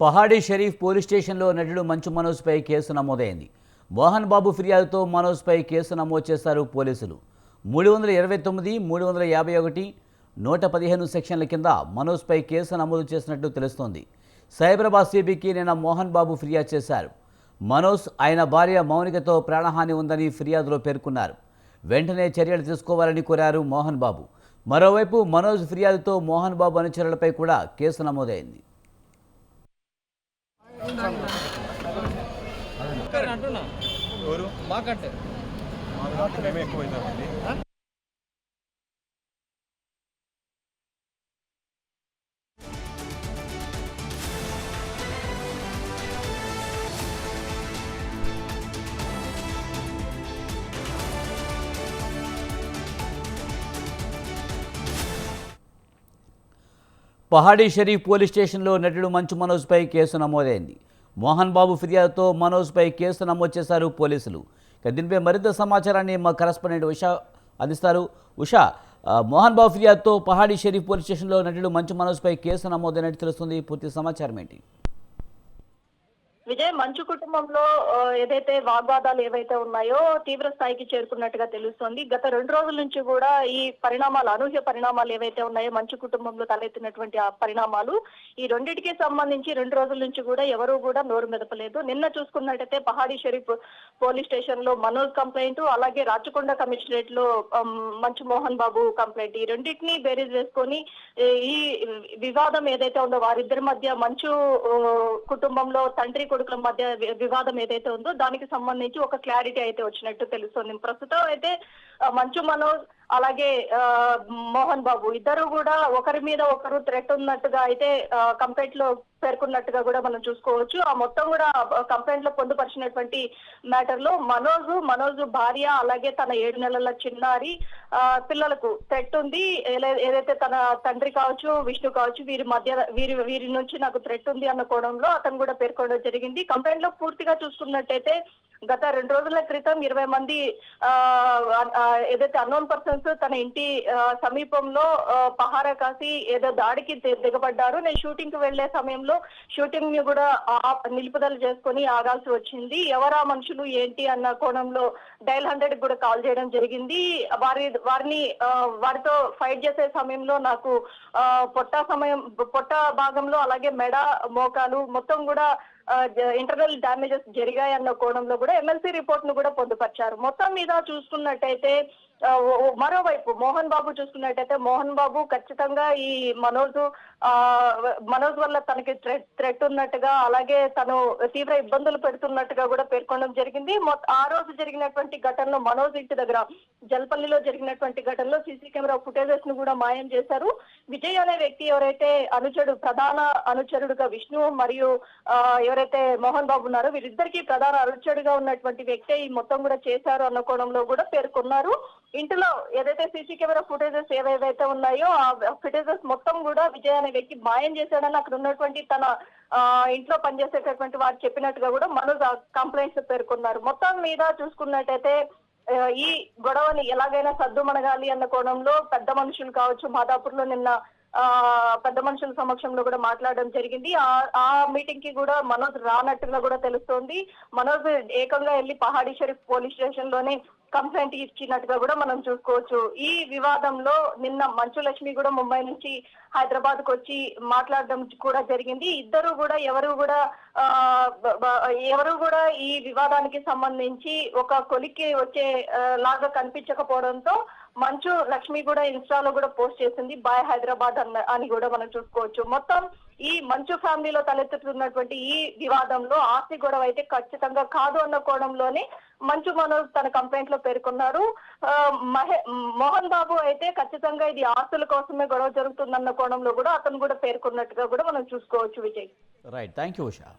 Pahadi Sharif police స్టేషన్లో నటుడు మంచు మనోజ్పై కేసు నమోదైంది. మోహన్ బాబు ఫిర్యాదుతో మనోజ్పై కేసు నమోదు చేశారు పోలీసులు. మూడు వందల ఇరవై తొమ్మిది మూడు వందల యాభై ఒకటి నూట పదిహేను సెక్షన్ల కింద మనోజ్పై కేసు నమోదు చేసినట్టు తెలుస్తోంది. సైబరాబాద్ సిబికి నిన్న మోహన్ బాబు ఫిర్యాదు చేశారు. మనోజ్ ఆయన భార్య మౌనికతో ప్రాణహాని ఉందని ఫిర్యాదులో పేర్కొన్నారు. వెంటనే చర్యలు తీసుకోవాలని కోరారు మోహన్ బాబు. మరోవైపు మనోజ్ ఫిర్యాదుతో మోహన్ బాబు అనుచరులపై కూడా కేసు నమోదైంది. అంటున్నా మాకంటే. మేమే ఎక్కువ అవుతామండి పహాడీ షరీఫ్ పోలీస్ స్టేషన్లో నటుడు మంచు మనోజ్పై కేసు నమోదైంది. మోహన్ బాబు ఫిర్యాదుతో మనోజ్పై కేసు నమోదు చేశారు పోలీసులు. ఇక దీనిపై మరింత సమాచారాన్ని మా కరస్పాండెంట్ ఉషా అందిస్తారు. ఉషా మోహన్ బాబు ఫిర్యాదుతో పహాడీ షరీఫ్ పోలీస్ స్టేషన్లో నటుడు మంచు మనోజ్పై కేసు నమోదైనట్టు తెలుస్తుంది. పూర్తి సమాచారం ఏంటి? విజయ్ మంచు కుటుంబంలో ఏదైతే వాగ్వాదాలు ఏవైతే ఉన్నాయో తీవ్ర స్థాయికి చేరుకున్నట్టుగా తెలుస్తోంది. గత రెండు రోజుల నుంచి కూడా ఈ పరిణామాలు అనూహ్య పరిణామాలు ఏవైతే ఉన్నాయో మంచు కుటుంబంలో తలెత్తినటువంటి ఆ పరిణామాలు ఈ రెండింటికి సంబంధించి రెండు రోజుల నుంచి కూడా ఎవరూ కూడా నోరు మెదపలేదు. నిన్న చూసుకున్నట్టయితే పహాడీ షరీఫ్ పోలీస్ స్టేషన్లో మనోజ్ కంప్లైంట్ అలాగే రాచకొండ కమిషనరేట్లో మంచు మోహన్ బాబు కంప్లైంట్. ఈ రెండింటిని బేరీజ్ వేసుకొని ఈ వివాదం ఏదైతే ఉందో వారిద్దరి మధ్య మంచు కుటుంబంలో తండ్రి కొడుకుల మధ్య వివాదం ఏదైతే ఉందో దానికి సంబంధించి ఒక క్లారిటీ అయితే వచ్చినట్టు తెలుస్తుంది. ప్రస్తుతం అయితే మంచు మనోజ్ అలాగే మోహన్ బాబు ఇద్దరు కూడా ఒకరి మీద ఒకరు థ్రెట్ ఉన్నట్టుగా అయితే కంప్లైంట్లో పేర్కొన్నట్టుగా కూడా మనం చూసుకోవచ్చు. ఆ మొత్తం కూడా కంప్లైంట్లో పొందుపరిచినటువంటి మ్యాటర్లో మనోజ్ మనోజ్ భార్య అలాగే తన ఏడు నెలల చిన్నారి ఆ, పిల్లలకు థ్రెట్ ఉంది. ఏదైతే తన తండ్రి కావచ్చు విష్ణు కావచ్చు వీరి మధ్య వీరి వీరి నుంచి నాకు థ్రెట్ ఉంది అన్న కోణంలో అతను కూడా పేర్కొనడం జరిగింది. కంప్లైంట్లో పూర్తిగా చూసుకున్నట్టయితే గత రెండు రోజుల క్రితం ఇరవై మంది ఆ, ఏదైతే అన్నోన్ పర్సన్స్ తన ఇంటి సమీపంలో పహారా కాసి ఏదో దాడికి దిగబడ్డారు. నేను షూటింగ్కి వెళ్ళే సమయంలో షూటింగ్ని కూడా నిలుపుదల చేసుకొని ఆగాల్సి వచ్చింది. ఎవరా మనుషులు ఏంటి అన్న కోణంలో డైల్ హండ్రెడ్ కూడా కాల్ చేయడం జరిగింది. వారి వారిని వారితో ఫైట్ చేసే సమయంలో నాకు పొట్ట సమయం పొట్ట భాగంలో అలాగే మెడ మోకాలు మొత్తం కూడా ఇంటర్నల్ డ్యామేజెస్ జరిగాయన్న కోణంలో కూడా ఎమ్మెల్సీ రిపోర్ట్ను కూడా పొందుపరిచారు. మొత్తం మీద చూసుకున్నట్టయితే మరోవైపు మోహన్ బాబు చూసుకున్నట్టయితే మోహన్ బాబు ఖచ్చితంగా ఈ మనోజ్ మనోజ్ వల్ల తనకి థ్రెట్ ఉన్నట్టుగా అలాగే తను తీవ్ర ఇబ్బందులు పెడుతున్నట్టుగా కూడా పేర్కొనడం జరిగింది. ఆ రోజు జరిగినటువంటి ఘటనలో మనోజ్ ఇంటి దగ్గర జల్పల్లిలో జరిగినటువంటి ఘటనలో సీసీ కెమెరా ఫుటేజెస్ను కూడా మాయం చేశారు. విజయ్ అనే వ్యక్తి ఎవరైతే అనుచరుడు ప్రధాన అనుచరుడుగా విష్ణు మరియు ఆ, ఎవరైతే మోహన్ బాబు ఉన్నారో వీరిద్దరికీ ప్రధాన అనుచరుడుగా ఉన్నటువంటి వ్యక్తి ఈ మొత్తం కూడా చేశారు అన్న కోణంలో కూడా పేర్కొన్నారు. ఇంటిలో ఏదైతే సీసీ కెమెరా ఫుటేజెస్ ఏవేవైతే ఉన్నాయో ఆ ఫుటేజెస్ మొత్తం కూడా విజయ్ అనే వ్యక్తి మాయం చేశాడని అక్కడ ఉన్నటువంటి తన ఆ, ఇంట్లో పనిచేసేటటువంటి వారు చెప్పినట్టుగా కూడా మనోజ్ కంప్లైంట్స్ పేర్కొన్నారు. మొత్తం మీద చూసుకున్నట్టయితే ఈ గొడవని ఎలాగైనా సర్దుమణగాలి అన్న కోణంలో పెద్ద మనుషులు కావచ్చు మాదాపూర్లో నిన్న పెద్ద మనుషుల సమక్షంలో కూడా మాట్లాడడం జరిగింది. ఆ ఆ మీటింగ్కి కూడా మనోజ్ రానట్టుగా కూడా తెలుస్తోంది. మనోజ్ ఏకంగా వెళ్ళి పహాడీ షరీఫ్ పోలీస్ స్టేషన్లోనే కంప్లైంట్ ఇచ్చినట్టుగా కూడా మనం చూసుకోవచ్చు. ఈ వివాదంలో నిన్న మంచు లక్ష్మి కూడా ముంబై నుంచి హైదరాబాద్కు వచ్చి మాట్లాడడం కూడా జరిగింది. ఇద్దరు కూడా ఎవరు కూడా ఎవరు కూడా ఈ వివాదానికి సంబంధించి ఒక కొలిక్కి వచ్చే లాగా కనిపించకపోవడంతో మంచు లక్ష్మి కూడా ఇన్స్టాలో కూడా పోస్ట్ చేసింది బాయ్ హైదరాబాద్ అన్న అని కూడా మనం చూసుకోవచ్చు. మొత్తం ఈ మంచు ఫ్యామిలీలో తలెత్తుతున్నటువంటి ఈ వివాదంలో ఆస్తి గొడవ అయితే ఖచ్చితంగా కాదు అన్న కోణంలోనే మంచు మనోజ్ తన కంప్లైంట్లో పేర్కొన్నారు. మహే మోహన్ బాబు అయితే ఖచ్చితంగా ఇది ఆస్తుల కోసమే గొడవ జరుగుతుందన్న కోణంలో కూడా అతను కూడా పేర్కొన్నట్టుగా కూడా మనం చూసుకోవచ్చు Vijay. Right thank you Usha.